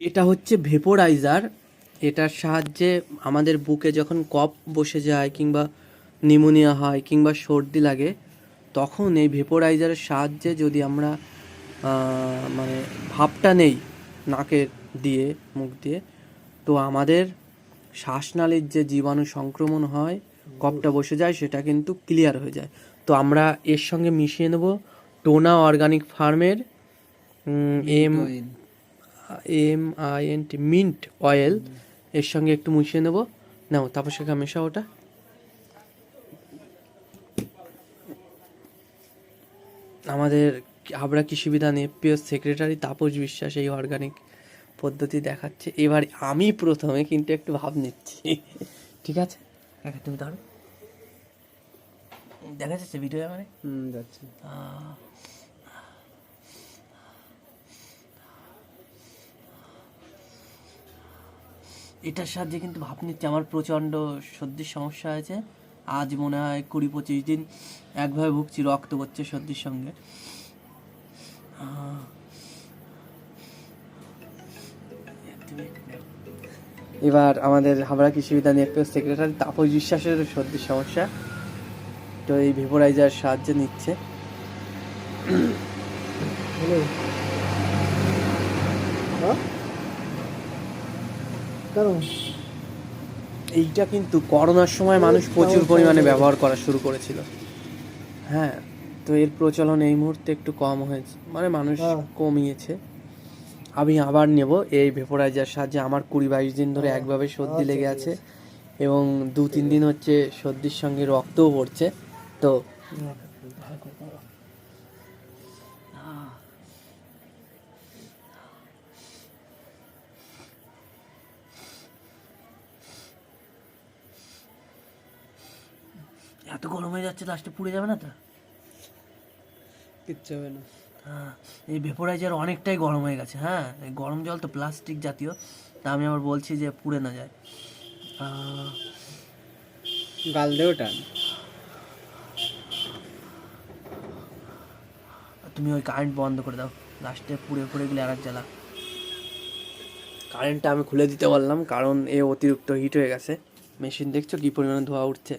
এটা হচ্ছে ভেপোরাইজার এটার সাহায্যে আমাদের বুকে যখন কফ বসে যায় কিংবা নিউমোনিয়া হয় কিংবা সর্দি লাগে, তখন এই ভেপোরাইজারের সাহায্যে যদি আমরা মানে ভাবটা নেই নাকের দিয়ে, মুখ দিয়ে, তো আমাদের শ্বাসনালীর যে জীবাণু সংক্রমণ হয় কপটা বসে যায়, সেটা কিন্তু ক্লিয়ার হয়ে যায়। তো আমরা এর সঙ্গে মিশিয়ে নেব টোনা অর্গানিক ফার্মের M M I N T mint oil এর সঙ্গে একটু মিশিয়ে নেব। নাও তারপর সেখানে মেশাও ওটা। আমাদের হাবড়া কৃষি বিধান এফপিও সেক্রেটারি তাপস বিশ্বাস এই অর্গানিক পদ্ধতি দেখাচ্ছে। এবার আমি প্রথমে কিন্তু একটু ভাব নিচ্ছি। ঠিক আছে? কাকা তুমি ধরো। দেখা যাচ্ছে ভিডিও মানে? হুম যাচ্ছে। এটার সাহায্যে কিন্তু ভাব নিচ্ছে, আমার প্রচণ্ড সর্দির সমস্যা আছে আজ মনে হয় কুড়ি পঁচিশ দিন একভাবে ভুগছি, রক্ত করছে সর্দির সঙ্গে। এবার আমাদের হাবড়া কৃষি বিধান এফপিও সেক্রেটারি তাপস বিশ্বাসের সর্দির সমস্যা, তো এই ভেপোরাইজার সাহায্যে নিচ্ছে। কারণ? এইটা কিন্তু করোনার সময় মানুষ প্রচুর পরিমাণে ব্যবহার করা শুরু করেছিল। হ্যাঁ তো এর প্রচলন এই মুহূর্তে একটু কম হয়েছে। মানে মানুষ হ্যাঁ। কমিয়েছে। আমি আবার নেব এই ভেপোরাইজার সাহায্যে। আমার কুড়ি বাইশ দিন ধরে একভাবে সর্দি আচ্ছা, লেগে আছে এবং দু তিন দিন হচ্ছে সর্দির সঙ্গে রক্তও পড়ছে। তো এত গরম হয়ে যাচ্ছে লাস্টে পুড়ে যাবে না তো? কিচ্ছু হবে না। হ্যাঁ এই ভেপোরাইজার অনেকটাই গরম হয়ে গেছে হ্যাঁ? এই গরম জল তো প্লাস্টিক জাতীয় তা আমি আবার বলছি যে পুড়ে না যায়। গাল দেও টান তুমি ওই কারেন্ট বন্ধ করে দাও লাস্টে পুড়ে পুড়ে গেলে আর এক জ্বালা। কারেন্টটা আমি খুলে দিতে বললাম কারণ এ অতিরিক্ত হিট হয়ে গেছে। মেশিন দেখছ কি পরিমাণে ধোয়া উঠছে?